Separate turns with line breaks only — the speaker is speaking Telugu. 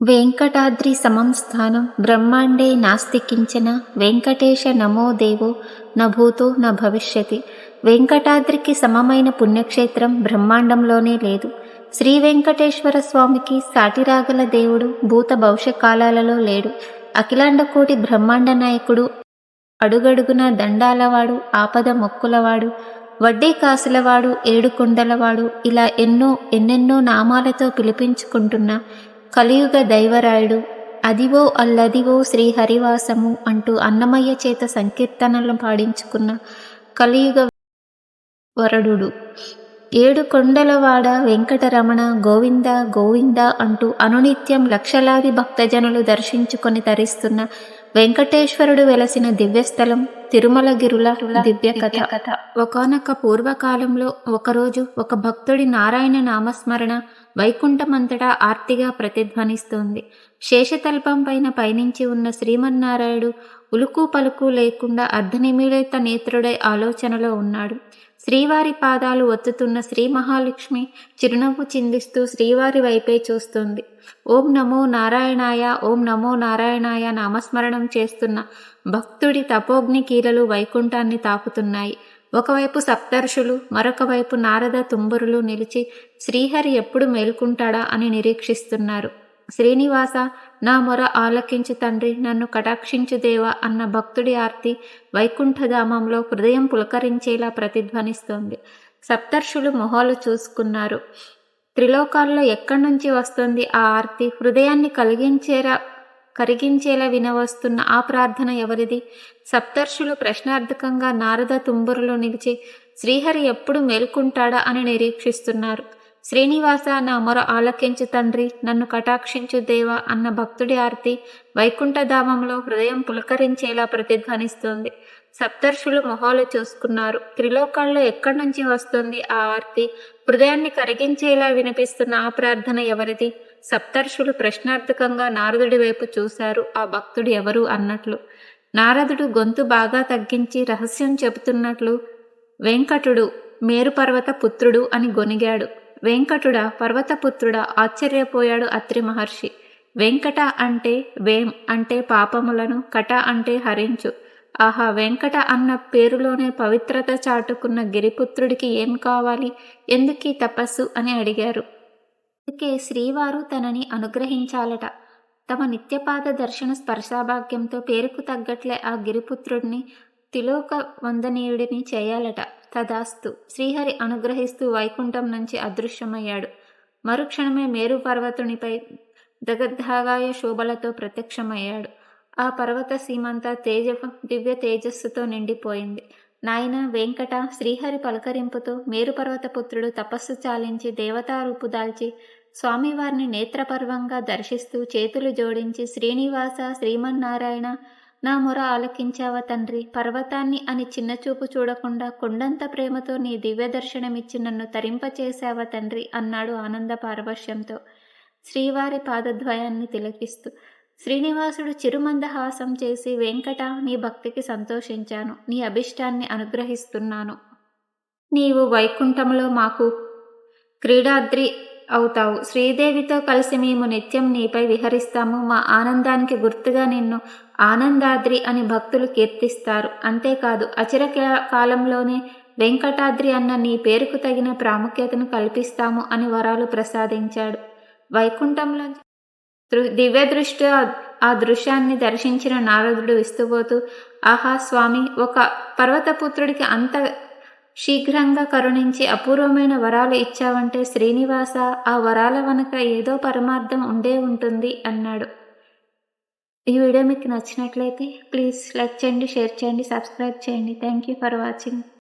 వెంకటాద్రి సమం స్థానం బ్రహ్మాండే నాస్తి కించన వెంకటేశ నమో దేవో న భూతో న భవిష్యతి. వెంకటాద్రికి సమమైన పుణ్యక్షేత్రం బ్రహ్మాండంలోనే లేదు. శ్రీ వెంకటేశ్వర స్వామికి సాటిరాగల దేవుడు భూత భవిష్య కాలాలలో లేడు అఖిలాండకోటి బ్రహ్మాండ నాయకుడు అడుగడుగున దండాలవాడు ఆపద మొక్కులవాడు వడ్డీ కాసులవాడు ఏడుకొండలవాడు ఇలా ఎన్నో ఎన్నెన్నో నామాలతో పిలిపించుకుంటున్న కలియుగ దైవరాయుడు. అదివో అల్లదివో శ్రీ హరివాసము అంటూ అన్నమయ్య చేత సంకీర్తనలు పాడించుకున్న కలియుగ వరడు ఏడు కొండలవాడ వెంకటరమణ గోవింద గోవింద అంటూ అనునిత్యం లక్షలాది భక్తజనులు దర్శించుకొని తరిస్తున్న వెంకటేశ్వరుడు వెలసిన దివ్యస్థలం తిరుమలగిరుల దివ్య కథ ఒకనొక పూర్వకాలంలో ఒకరోజు ఒక భక్తుడి నారాయణ నామస్మరణ వైకుంఠమంతటా ఆర్తిగా ప్రతిధ్వనిస్తోంది. శేషతల్పం పైన పయనించి ఉన్న శ్రీమన్నారాయుడు ఉలుకు పలుకు లేకుండా అర్ధనిమిళిత నేత్రుడై ఆలోచనలో ఉన్నాడు. శ్రీవారి పాదాలు ఒత్తుతున్న శ్రీ మహాలక్ష్మి చిరునవ్వు చిందిస్తూ శ్రీవారి వైపే చూస్తుంది. ఓం నమో నారాయణాయ ఓం నమో నారాయణాయ నామస్మరణం చేస్తున్న భక్తుడి తపోగ్ని కీలలు వైకుంఠాన్ని తాకుతున్నాయి. ఒకవైపు సప్తర్షులు మరొక వైపు నారద తుంబురులు నిలిచి శ్రీహరి ఎప్పుడు మేల్కుంటాడా అని నిరీక్షిస్తున్నారు. శ్రీనివాస నా మొర ఆలకించి తండ్రి నన్ను కటాక్షించు దేవా అన్న భక్తుడి ఆర్తి వైకుంఠధామంలో హృదయం పులకరించేలా ప్రతిధ్వనిస్తోంది. సప్తర్షులు మొహాలు చూసుకున్నారు. త్రిలోకాల్లో ఎక్కడి నుంచి వస్తుంది ఆ ఆర్తి? హృదయాన్ని కలిగించేరా కరిగించేలా వినవస్తున్న ఆ ప్రార్థన ఎవరిది? సప్తర్షులు ప్రశ్నార్థకంగా నారద తుంబురులో నిలిచి శ్రీహరి ఎప్పుడు మేల్కుంటాడా అని నిరీక్షిస్తున్నారు. శ్రీనివాస నా మొర ఆలకించు తండ్రి నన్ను కటాక్షించు దేవా అన్న భక్తుడి ఆర్తి వైకుంఠధామంలో హృదయం పులకరించేలా ప్రతిధ్వనిస్తుంది. సప్తర్షులు మొహాలు చూసుకున్నారు. త్రిలోకాల్లో ఎక్కడి నుంచి వస్తుంది ఆ ఆర్తి? హృదయాన్ని కరిగించేలా వినిపిస్తున్న ఆ ప్రార్థన ఎవరిది? సప్తర్షులు ప్రశ్నార్థకంగా నారదుడి వైపు చూశారు. ఆ భక్తుడు ఎవరు అన్నట్లు. నారదుడు గొంతు బాగా తగ్గించి రహస్యం చెబుతున్నట్లు. వెంకటుడు మేరుపర్వత పుత్రుడు అని గొనిగాడు వెంకటుడా పర్వతపుత్రుడా ఆశ్చర్యపోయాడు అత్రి మహర్షి. వెంకట అంటే వేం అంటే పాపములను కట అంటే హరించు. ఆహా వెంకట అన్న పేరులోనే పవిత్రత చాటుకున్న గిరిపుత్రుడికి ఏం కావాలి? ఎందుకీ తపస్సు? అని అడిగారు. అందుకే శ్రీవారు తనని అనుగ్రహించాలట. తమ నిత్యపాద దర్శన స్పర్శాభాగ్యంతో పేరుకు తగ్గట్లే ఆ గిరిపుత్రుడిని తిలోక వందనీయుడిని చేయాలట. తదాస్తు. శ్రీహరి అనుగ్రహిస్తూ వైకుంఠం నుంచి అదృశ్యమయ్యాడు. మరుక్షణమే మేరు పర్వతునిపై దగద్ధాగాయ శోభలతో ప్రత్యక్షమయ్యాడు. ఆ పర్వత సీమంతా తేజ దివ్య తేజస్సుతో నిండిపోయింది. నాయన వెంకట శ్రీహరి పలకరింపుతో మేరుపర్వత పుత్రుడు తపస్సు చాలించి దేవతారూపు దాల్చి స్వామివారిని నేత్రపర్వంగా దర్శిస్తూ చేతులు జోడించి శ్రీనివాస శ్రీమన్నారాయణ నా మొర ఆలకించావ తండ్రి? పర్వతాన్ని అని చిన్నచూపు చూడకుండా కొండంత ప్రేమతో నీ దివ్య దర్శనమిచ్చి నన్ను తరింపచేశావా తండ్రి? అన్నాడు ఆనంద పారవశ్యంతో. శ్రీవారి పాదద్వయాన్ని తిలకిస్తూ. శ్రీనివాసుడు చిరుమందహాసం చేసి వెంకట నీ భక్తికి సంతోషించాను. నీ అభిష్టాన్ని అనుగ్రహిస్తున్నాను. నీవు వైకుంఠంలో మాకు క్రీడాద్రి అవుతావు. శ్రీదేవితో కలిసి మేము నిత్యం నీపై విహరిస్తాము. మా ఆనందానికి గుర్తుగా నిన్ను ఆనందాద్రి అని భక్తులు కీర్తిస్తారు. అంతేకాదు అచిర కాలంలోనే వెంకటాద్రి అన్న నీ పేరుకు తగిన ప్రాముఖ్యతను కల్పిస్తాము అని వరాలు ప్రసాదించాడు. వైకుంఠంలో దివ్య దృష్టి ఆ దృశ్యాన్ని దర్శించిన నారదుడు విస్తుపోతూ ఆహా స్వామి ఒక పర్వతపుత్రుడికి అంత శీఘ్రంగా కరుణించి అపూర్వమైన వరాలు ఇచ్చావంటే శ్రీనివాస ఆ వరాల వెనుక ఏదో పరమార్థం ఉండే ఉంటుంది అన్నాడు. ఈ వీడియో మీకు నచ్చినట్లయితే ప్లీజ్ లైక్ చేయండి షేర్ చేయండి సబ్స్క్రైబ్ చేయండి. Thank you for watching.